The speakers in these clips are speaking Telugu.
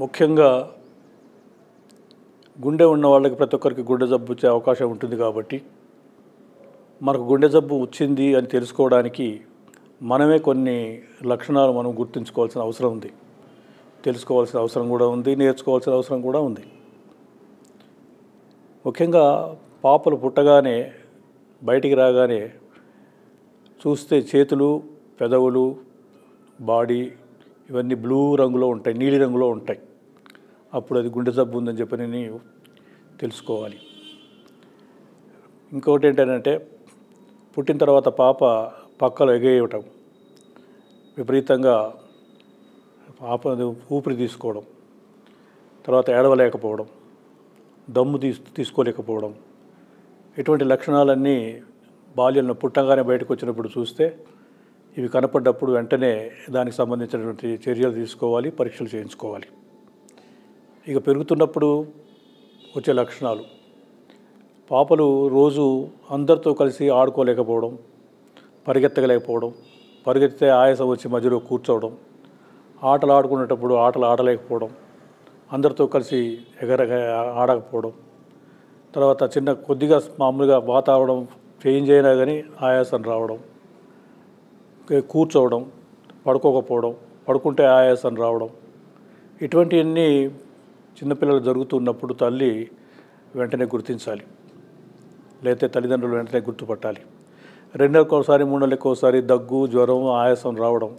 ముఖ్యంగా గుండె ఉన్న వాళ్ళకి ప్రతి ఒక్కరికి గుండె జబ్బు వచ్చే అవకాశం ఉంటుంది కాబట్టి మనకు గుండె జబ్బు వచ్చింది అని తెలుసుకోవడానికి మనమే కొన్ని లక్షణాలు మనం గుర్తుంచుకోవాల్సిన అవసరం ఉంది. తెలుసుకోవాల్సిన అవసరం కూడా ఉంది నేర్చుకోవాల్సిన అవసరం కూడా ఉంది. ముఖ్యంగా పాపలు పుట్టగానే బయటికి రాగానే చూస్తే చేతులు పెదవులు బాడీ ఇవన్నీ బ్లూ రంగులో ఉంటాయి నీలి రంగులో ఉంటాయి. అప్పుడు అది గుండె జబ్బు ఉందని చెప్పి నేను తెలుసుకోవాలి. ఇంకోటి ఏంటంటే పుట్టిన తర్వాత పాప పక్కలో ఎగేయటం విపరీతంగా పాప ఊపిరి తీసుకోవడం తర్వాత ఏడవలేకపోవడం దమ్ము తీసు తీసుకోలేకపోవడం. ఇటువంటి లక్షణాలన్నీ బాల్యంలో పుట్టంగానే బయటకు వచ్చినప్పుడు చూస్తే ఇవి కనపడ్డప్పుడు వెంటనే దానికి సంబంధించినటువంటి చర్యలు తీసుకోవాలి పరీక్షలు చేయించుకోవాలి. ఇక పెరుగుతున్నప్పుడు వచ్చే లక్షణాలు. పాపలు రోజు అందరితో కలిసి ఆడుకోలేకపోవడం పరిగెత్తగలేకపోవడం పరిగెత్తితే ఆయాసం వచ్చి మధ్యలో కూర్చోవడం ఆటలు ఆడుకునేటప్పుడు ఆటలు ఆడలేకపోవడం అందరితో కలిసి ఎగర ఆడకపోవడం తర్వాత చిన్న కొద్దిగా మామూలుగా వాతావరణం చేంజ్ అయినా కానీ ఆయాసం రావడం కూర్చోవడం పడుకోకపోవడం పడుకుంటే ఆయాసం రావడం ఇటువంటివన్నీ చిన్నపిల్లలు జరుగుతున్నప్పుడు తల్లి వెంటనే గుర్తించాలి. లేకపోతే తల్లిదండ్రులు వెంటనే గుర్తుపట్టాలి. రెండు నెలలకు మూడు నెలలకు ఒకసారి దగ్గు జ్వరం ఆయాసం రావడం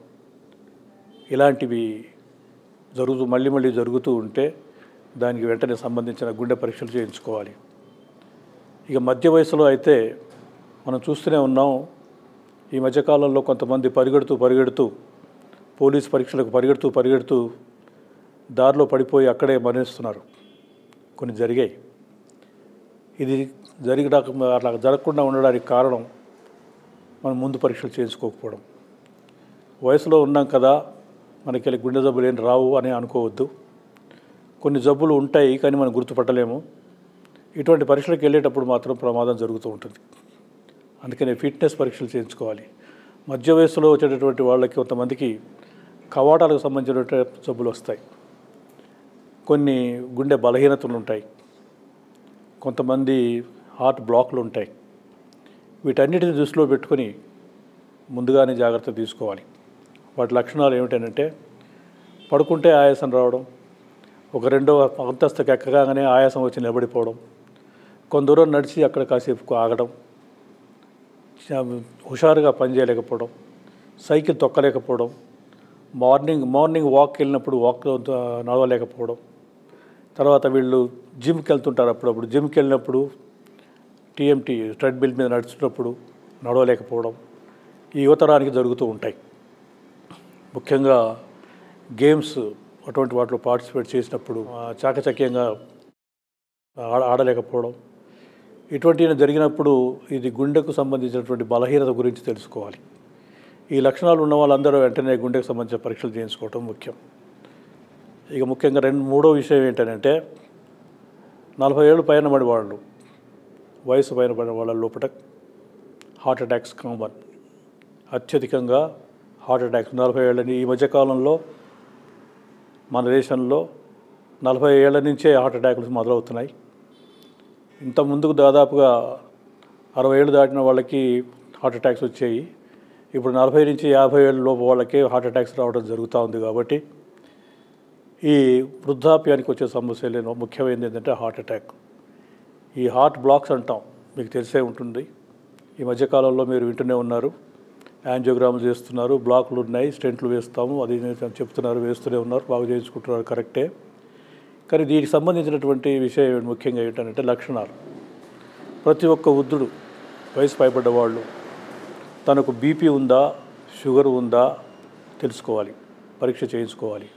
ఇలాంటివి జరుగుతూ మళ్ళీ మళ్ళీ జరుగుతూ ఉంటే దానికి వెంటనే సంబంధించిన గుండె పరీక్షలు చేయించుకోవాలి. ఇక మధ్య వయసులో అయితే మనం చూస్తూనే ఉన్నాం ఈ మధ్యకాలంలో కొంతమంది పరిగెడుతూ పరిగెడుతూ పోలీస్ పరీక్షలకు పరిగెడుతూ పరిగెడుతూ దారిలో పడిపోయి అక్కడే మరణిస్తున్నారు. కొన్ని జరిగాయి. ఇది జరిగిన అలా జరగకుండా ఉండడానికి కారణం మనం ముందు పరీక్షలు చేయించుకోకపోవడం. వయసులో ఉన్నాం కదా మనకి గుండె జబ్బులు ఏం రావు అని అనుకోవద్దు. కొన్ని జబ్బులు ఉంటాయి కానీ మనం గుర్తుపట్టలేము. ఇటువంటి పరీక్షలకు వెళ్ళేటప్పుడు మాత్రం ప్రమాదం జరుగుతూ ఉంటుంది. అందుకనే ఫిట్నెస్ పరీక్షలు చేయించుకోవాలి. మధ్య వయసులో వచ్చేటటువంటి వాళ్ళకి కొంతమందికి కవాటాలకు సంబంధించినటువంటి జబ్బులు వస్తాయి. కొన్ని గుండె బలహీనతలు ఉంటాయి. కొంతమంది హార్ట్ బ్లాక్లు ఉంటాయి. వీటన్నిటిని దృష్టిలో పెట్టుకొని ముందుగానే జాగ్రత్త తీసుకోవాలి. వాటి లక్షణాలు ఏమిటంటే పడుకుంటే ఆయాసం రావడం ఒక రెండో అంతస్తుకి ఎక్కగానే ఆయాసం వచ్చి నిలబడిపోవడం కొంత దూరం నడిచి అక్కడ కాసేపు ఆగడం హుషారుగా పనిచేయలేకపోవడం సైకిల్ తొక్కలేకపోవడం మార్నింగ్ మార్నింగ్ వాక్ వెళ్ళినప్పుడు వాక్ నడవలేకపోవడం తర్వాత వీళ్ళు జిమ్కి వెళ్తుంటారు అప్పుడప్పుడు జిమ్కి వెళ్ళినప్పుడు టీఎంటీ ట్రెడ్మిల్ మీద నడుచున్నప్పుడు నడవలేకపోవడం ఈ యువతరానికి జరుగుతూ ఉంటాయి. ముఖ్యంగా గేమ్స్ అటువంటి వాటిలో పార్టిసిపేట్ చేసినప్పుడు చాకచక్యంగా ఆడ ఆడలేకపోవడం ఇటువంటి జరిగినప్పుడు ఇది గుండెకు సంబంధించినటువంటి బలహీనత గురించి తెలుసుకోవాలి. ఈ లక్షణాలు ఉన్న వాళ్ళందరూ వెంటనే గుండెకు సంబంధించిన పరీక్షలు చేయించుకోవటం ముఖ్యం. ఇక ముఖ్యంగా రెండు మూడో విషయం ఏంటంటే నలభై ఏళ్ళు పైన పడి వాళ్ళు వయసు పైన పడిన వాళ్ళ లోపల హార్ట్ అటాక్స్ కామన్. అత్యధికంగా హార్ట్ అటాక్స్ నలభై ఏళ్ళని ఈ మధ్యకాలంలో మన దేశంలో నలభై ఏళ్ళ నుంచే హార్ట్ అటాక్లు మొదలవుతున్నాయి. ఇంత ముందుకు దాదాపుగా అరవై ఏళ్ళు దాటిన వాళ్ళకి హార్ట్ అటాక్స్ వచ్చాయి. ఇప్పుడు నలభై నుంచి యాభై ఏళ్ళ లోపు వాళ్ళకి హార్ట్ అటాక్స్ రావడం జరుగుతూ ఉంది కాబట్టి ఈ వృద్ధాప్యానికి వచ్చే సమస్యలు ముఖ్యమైనది ఏంటంటే హార్ట్ అటాక్. ఈ హార్ట్ బ్లాక్స్ అంటాం మీకు తెలిసే ఉంటుంది. ఈ మధ్యకాలంలో మీరు వింటూనే ఉన్నారు. యాంజియోగ్రామ్ చేస్తున్నారు బ్లాక్లు ఉన్నాయి స్టెంట్లు వేస్తాము అది చెప్తున్నారు వేస్తూనే ఉన్నారు బాగా చేయించుకుంటున్నారు కరెక్టే. కానీ దీనికి సంబంధించినటువంటి విషయం ముఖ్యంగా ఏంటంటే లక్షణాలు. ప్రతి ఒక్క వృద్ధుడు వయసు పైబడ్డ వాళ్ళు తనకు బీపీ ఉందా షుగర్ ఉందా తెలుసుకోవాలి పరీక్ష చేయించుకోవాలి.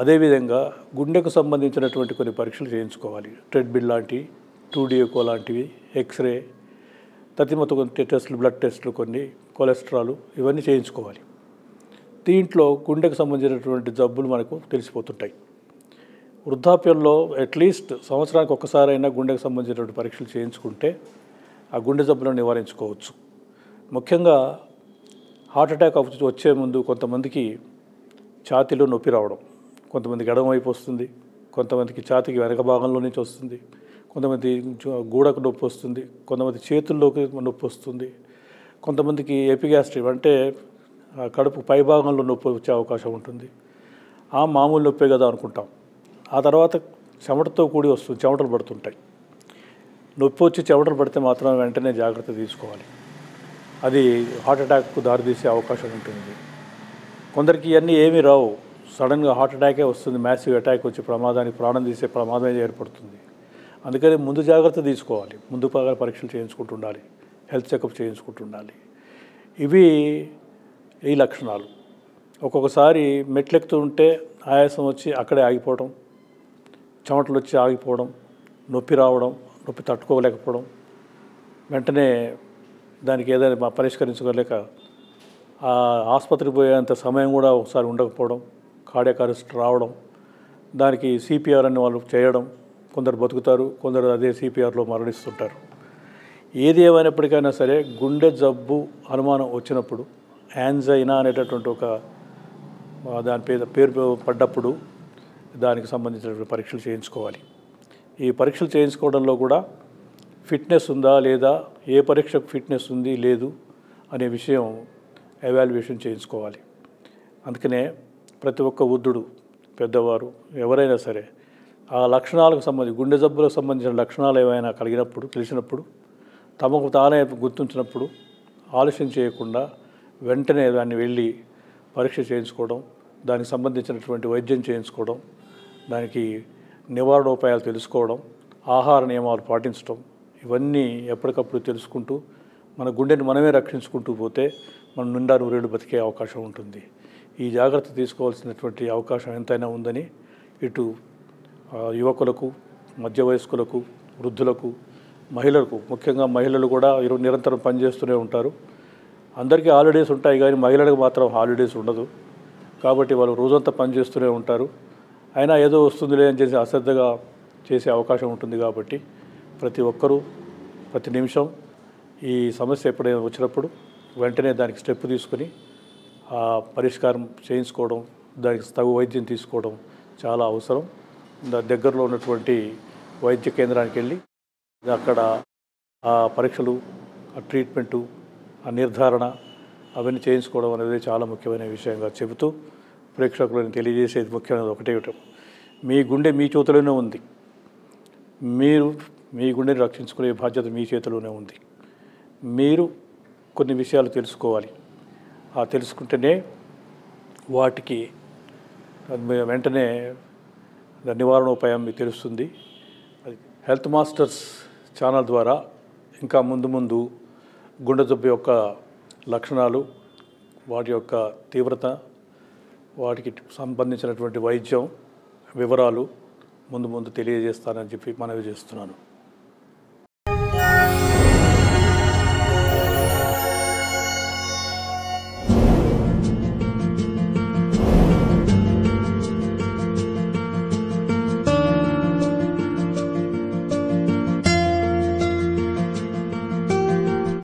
అదేవిధంగా గుండెకు సంబంధించినటువంటి కొన్ని పరీక్షలు చేయించుకోవాలి. ట్రెడ్మిల్ లాంటి టూడియోకో లాంటివి ఎక్స్రే తతిమత కొన్ని టెస్టులు బ్లడ్ టెస్టులు కొన్ని కొలెస్ట్రాల్ ఇవన్నీ చేయించుకోవాలి. దీంట్లో గుండెకు సంబంధించినటువంటి జబ్బులు మనకు తెలిసిపోతుంటాయి. వృద్ధాప్యంలో అట్లీస్ట్ సంవత్సరానికి ఒక్కసారైనా గుండెకు సంబంధించినటువంటి పరీక్షలు చేయించుకుంటే ఆ గుండె జబ్బులను నివారించుకోవచ్చు. ముఖ్యంగా హార్ట్ అటాక్ వచ్చే ముందు కొంతమందికి ఛాతీలో నొప్పి రావడం కొంతమందికి గడమవైపు వస్తుంది కొంతమందికి ఛాతీకి వెనక భాగంలో నుంచి వస్తుంది కొంతమంది గూడకు నొప్పి వస్తుంది కొంతమంది చేతుల్లోకి నొప్పి వస్తుంది కొంతమందికి ఎపిగాస్ట్రిక్ అంటే ఆ కడుపు పై భాగంలో నొప్పి వచ్చే అవకాశం ఉంటుంది. ఆ మామూలు నొప్పే కదా అనుకుంటాం. ఆ తర్వాత చెమటతో కూడి వస్తుంది చెమటలు పడుతుంటాయి. నొప్పి వచ్చి చెమటలు పడితే మాత్రం వెంటనే జాగ్రత్త తీసుకోవాలి. అది హార్ట్ అటాక్కు దారితీసే అవకాశం ఉంటుంది. కొందరికి ఇవన్నీ ఏమీ రావు. సడన్గా హార్ట్ అటాకే వస్తుంది మ్యాసివ్ అటాక్ వచ్చి ప్రమాదానికి ప్రాణం తీసే ప్రమాదమే ఏర్పడుతుంది. అందుకని ముందు జాగ్రత్త తీసుకోవాలి. ముందు బాగా పరీక్షలు చేయించుకుంటుండాలి హెల్త్ చెకప్ చేయించుకుంటుండాలి. ఇవి ఈ లక్షణాలు. ఒక్కొక్కసారి మెట్లెక్కుతూ ఉంటే ఆయాసం వచ్చి అక్కడే ఆగిపోవడం చెమటలు వచ్చి ఆగిపోవడం నొప్పి రావడం నొప్పి తట్టుకోలేకపోవడం వెంటనే దానికి ఏదైనా పరిష్కరించుకోలేక ఆ ఆసుపత్రికి పోయేంత సమయం కూడా ఒకసారి ఉండకపోవడం కార్డియాక్ అరెస్ట్ రావడం దానికి సిపిఆర్ అని వాళ్ళు చేయడం కొందరు బతుకుతారు కొందరు అదే సిపిఆర్లో మరణిస్తుంటారు. ఏది ఏమైనప్పటికైనా సరే గుండె జబ్బు అనుమానం వచ్చినప్పుడు యాంజైనా అనేటటువంటి ఒక దాని పేరు పేరు పడ్డప్పుడు దానికి సంబంధించినటువంటి పరీక్షలు చేయించుకోవాలి. ఈ పరీక్షలు చేయించుకోవడంలో కూడా ఫిట్నెస్ ఉందా లేదా ఏ పరీక్షకు ఫిట్నెస్ ఉంది లేదు అనే విషయం ఎవాల్యుయేషన్ చేయించుకోవాలి. అందుకనే ప్రతి ఒక్క వృద్ధుడు పెద్దవారు ఎవరైనా సరే ఆ లక్షణాలకు సంబంధించి గుండె జబ్బులకు సంబంధించిన లక్షణాలు ఏమైనా కలిగినప్పుడు తెలిసినప్పుడు తమకు తానే గుర్తించినప్పుడు ఆలస్యం చేయకుండా వెంటనే దాన్ని వెళ్ళి పరీక్ష చేయించుకోవడం దానికి సంబంధించినటువంటి వైద్యం చేయించుకోవడం దానికి నివారణోపాయాలు తెలుసుకోవడం ఆహార నియమాలు పాటించడం ఇవన్నీ ఎప్పటికప్పుడు తెలుసుకుంటూ మన గుండెని మనమే రక్షించుకుంటూ పోతే మనం నిండా నూరేళ్ళు బతికే అవకాశం ఉంటుంది. ఈ జాగ్రత్త తీసుకోవాల్సినటువంటి అవకాశం ఎంతైనా ఉందని ఇటు యువకులకు మధ్య వయస్కులకు వృద్ధులకు మహిళలకు ముఖ్యంగా మహిళలు కూడా ఇరు నిరంతరం పనిచేస్తూనే ఉంటారు. అందరికీ హాలిడేస్ ఉంటాయి కానీ మహిళలకు మాత్రం హాలిడేస్ ఉండదు. కాబట్టి వాళ్ళు రోజంతా పనిచేస్తూనే ఉంటారు. అయినా ఏదో వస్తుందిలే అని చేసి అశ్రద్ధగా చేసే అవకాశం ఉంటుంది కాబట్టి ప్రతి ఒక్కరూ ప్రతి నిమిషం ఈ సమస్య ఎప్పుడైనా వచ్చినప్పుడు వెంటనే దానికి స్టెప్ తీసుకొని ఆ పరిష్కారం చేయించుకోవడం దానికి తగు వైద్యం తీసుకోవడం చాలా అవసరం. దగ్గరలో ఉన్నటువంటి వైద్య కేంద్రానికి వెళ్ళి అక్కడ ఆ పరీక్షలు ఆ ట్రీట్మెంటు ఆ నిర్ధారణ అవన్నీ చేయించుకోవడం అనేది చాలా ముఖ్యమైన విషయంగా చెబుతూ ప్రేక్షకులను తెలియజేసేది ముఖ్యమైనది ఒకటే ఒకటి. మీ గుండె మీ చేతిలోనే ఉంది. మీరు మీ గుండెని రక్షించుకునే బాధ్యత మీ చేతిలోనే ఉంది. మీరు కొన్ని విషయాలు తెలుసుకోవాలి. ఆ తెలుసుకుంటేనే వాటికి వెంటనే నివారణ ఉపాయం మీకు తెలుస్తుంది. అది హెల్త్ మాస్టర్స్ ఛానల్ ద్వారా ఇంకా ముందు ముందు గుండె జబ్బు యొక్క లక్షణాలు వాటి యొక్క తీవ్రత వాటికి సంబంధించినటువంటి వైద్యం వివరాలు ముందు ముందు తెలియజేస్తానని చెప్పి మనవి చేస్తున్నాను.